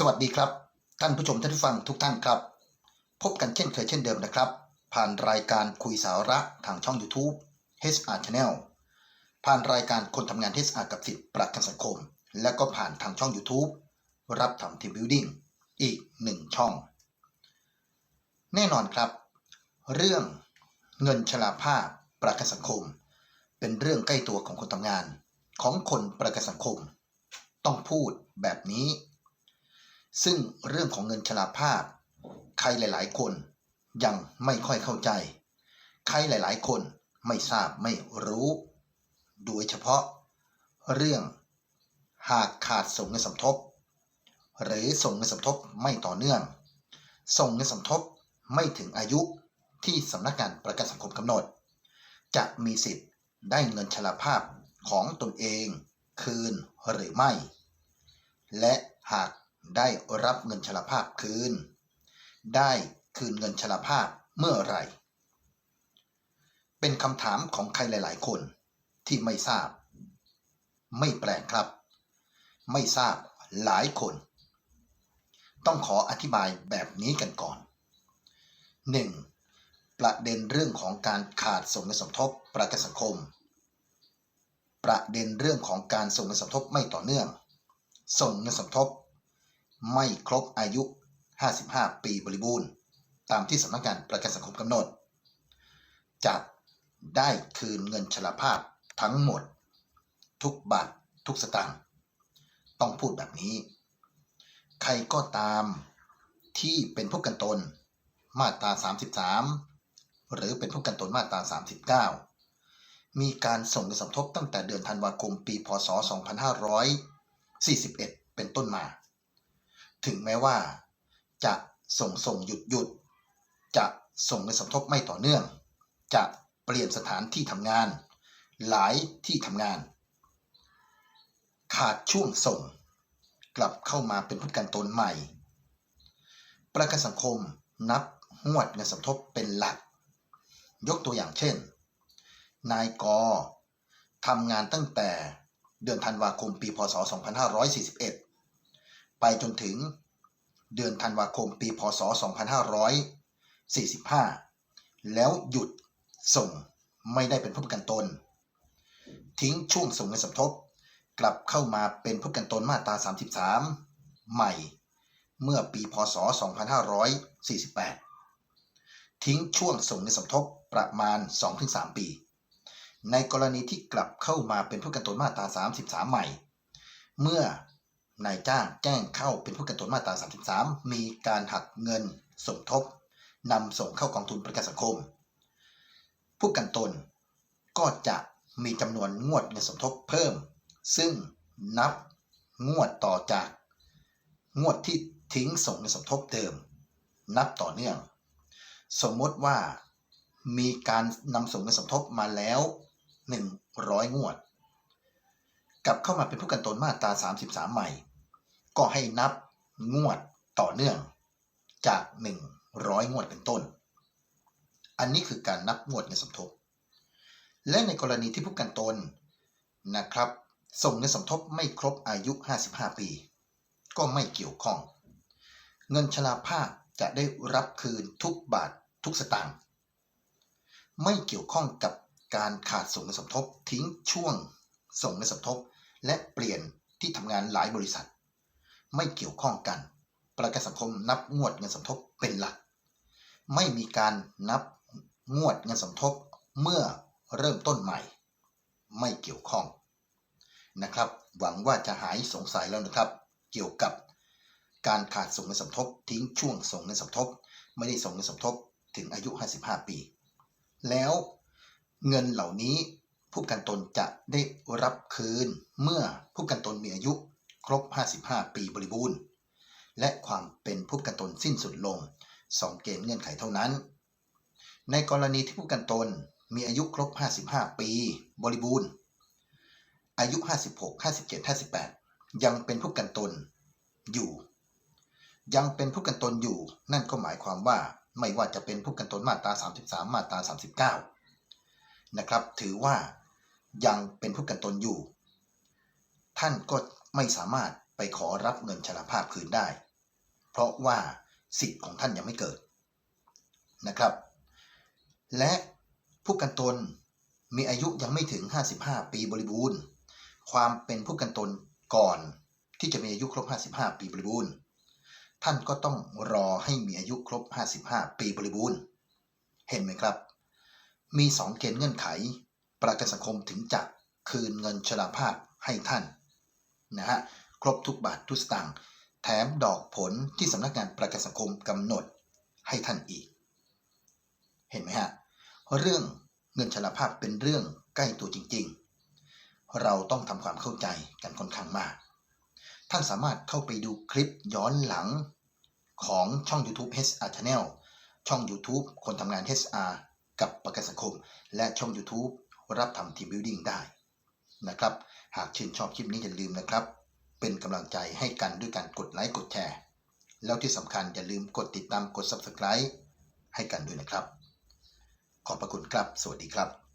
สวัสดีครับ ท่านผู้ชมท่านผู้ฟังทุกท่านครับ พบกันเช่นเคยเช่นเดิมนะครับ ผ่านรายการคุยสาระทางช่อง YouTube HR Channel ผ่านรายการคนทำงาน HR กับสิทธิประกันสังคม และก็ผ่านทางช่อง YouTube รับทำทีมบิวดิ้งอีกหนึ่งช่อง แน่นอนครับ เรื่องเงินชราภาพประกันสังคม เป็นเรื่องใกล้ตัวของคนทำงาน ของคนประกันสังคม ต้องพูดแบบนี้ ซึ่งเรื่องของเงินชราภาพ ใครหลาย ๆ คนยังไม่ค่อยเข้าใจ ใครหลาย ๆ คนไม่ทราบไม่รู้ โดยเฉพาะ เรื่องหากขาดส่งเงินสมทบ หรือส่งเงินสมทบไม่ต่อเนื่อง ส่งเงินสมทบไม่ถึงอายุที่สำนักงานประกันสังคมกำหนด จะมีสิทธิ์ได้เงินชราภาพของตนเอง คืนหรือไม่ และหาก ได้รับเงินชราภาพคืน ได้คืนเงินชราภาพเมื่อไรเป็นคำถามของใครหลาย ๆ คนที่ไม่ทราบ ไม่แปลกครับ ไม่ทราบหลายคน ต้องขออธิบายแบบนี้กันก่อน 1. ประเด็นเรื่องของการขาดส่งเงินสมทบประกันสังคม ประเด็นเรื่องของการส่งเงินสมทบไม่ต่อเนื่อง ส่งเงินสมทบ ไม่ครบอายุ 55 ปีบริบูรณ์ ตามที่สำนักงานประกันสังคมกำหนด จะได้คืนเงินชราภาพทั้งหมด ทุกบาททุกสตางค์ต้องพูดแบบนี้ ใครก็ตามที่เป็นผู้กันตนมาตรา 33 หรือเป็นผู้กันตนมาตรา 39 มีการส่งเงินสมทบตั้งแต่เดือนธันวาคมปี พศ 2541 เป็นต้นมา ถึงแม้ว่า จะส่งส่งหยุดหยุด จะส่งเงินสมทบไม่ต่อเนื่อง จะเปลี่ยนสถานที่ทำงาน หลายที่ทำงาน ขาดช่วงส่ง กลับเข้ามาเป็นผู้กันตนใหม่ ประกันสังคมนับงวดเงินสมทบเป็นหลัก ยกตัวอย่างเช่น นายกทำงานตั้งแต่เดือนธันวาคมปีพศ 2541 ไปจนถึงเดือนธันวาคมปีพศ 2545 แล้วหยุดส่งไม่ได้เป็นผู้ประกันตน ทิ้งช่วงส่งเงินสมทบ กลับเข้ามาเป็นผู้ประกันตนมาตรา 33 ใหม่ เมื่อปีพศ 2548 ทิ้งช่วงส่งเงินสมทบประมาณ 2-3 ปี ในกรณีที่กลับเข้ามาเป็นผู้ประกันตนมาตรา 33 ใหม่ เมื่อ นายจ้างแจ้งเข้าเป็นผู้กันตนมาตรา 33 มีการหักเงินสมทบนำส่งเข้ากองทุนประกันสังคม ผู้กันตนก็จะมีจำนวนงวดเงินสมทบเพิ่ม ซึ่งนับงวดต่อจาก งวดที่ทิ้งส่งเงินสมทบเดิม นับต่อเนื่อง สมมติว่ามีการนำส่งเงินสมทบมาแล้ว 100 งวด กลับเข้ามาเป็นผู้กันตนมาตรา 33 ใหม่ ก็ให้นับงวดต่อเนื่องจาก 100 งวดเป็นต้น อันนี้คือการนับงวดเงินสมทบ และในกรณีที่ผู้กันตนนะครับ ส่งเงินสมทบไม่ครบอายุ 55 ปี ก็ไม่เกี่ยวข้อง เงินชราภาพจะได้รับคืนทุกบาททุกสตางค์ไม่เกี่ยวข้องกับการขาดส่งเงินสมทบทิ้งช่วงส่งเงินสมทบ และเปลี่ยนที่ทำงานหลายบริษัท ไม่เกี่ยวข้องกัน ประกันสังคมนับงวดเงินสมทบเป็นหลัก ไม่มีการนับงวดเงินสมทบเมื่อเริ่มต้นใหม่ ไม่เกี่ยวข้องนะครับ หวังว่าจะหายสงสัยแล้วนะครับ เกี่ยวกับการขาดส่งเงินสมทบ ทิ้งช่วงส่งเงินสมทบ ไม่ได้ส่งเงินสมทบถึงอายุ 55 ปี แล้วเงินเหล่านี้ผู้กันตนจะได้รับคืนเมื่อผู้กันตนมีอายุ ครบ 55 ปีบริบูรณ์ และความเป็นผู้ประกันตนสิ้นสุดลง 2 เกณฑ์เงื่อนไขเท่านั้น ในกรณีที่ผู้ประกันตนมีอายุครบ 55 ปีบริบูรณ์ อายุ 56 57 58 ยังเป็นผู้ประกันตนอยู่ ยังเป็นผู้ประกันตนอยู่ นั่นก็หมายความว่าไม่ว่าจะเป็นผู้ประกันตนมาตรา 33 มาตรา 39 นะครับ ถือว่ายังเป็นผู้ประกันตนอยู่ ท่านก็ ไม่สามารถไปขอรับเงินชราภาพคืนได้ เพราะว่าสิทธิ์ของท่านยังไม่เกิดนะครับ และผู้กันตนมีอายุยังไม่ถึง 55 ปีบริบูรณ์ ความเป็นผู้กันตนก่อนที่จะมีอายุครบ 55 ปีบริบูรณ์ ท่านก็ต้องรอให้มีอายุครบ 55 ปีบริบูรณ์ เห็นไหมครับ มี 2 เกณฑ์เงื่อนไข ประกันสังคมถึงจะคืนเงินชราภาพให้ท่าน นะฮะครบทุกบาททุกสตางค์แถมดอกผลที่สำนักงานประกันสังคมกำหนดให้ท่านอีก เห็นไหมฮะเรื่องเงินชราภาพเป็นเรื่องใกล้ตัวจริง ๆ เราต้องทำความเข้าใจกันค่อนข้างมาก ท่านสามารถเข้าไปดูคลิปย้อนหลังของช่อง YouTube HR Channel ช่อง YouTube คนทำงาน HR กับประกันสังคม และช่อง YouTube รับทำทีมบิวดิ้งได้ นะครับ หากชื่นชอบคลิปนี้อย่าลืมนะครับ เป็นกำลังใจให้กันด้วยการกดไลค์กดแชร์ แล้วที่สำคัญอย่าลืมกดติดตามกด Subscribe ให้กันด้วยนะครับ ขอบพระคุณครับ สวัสดีครับ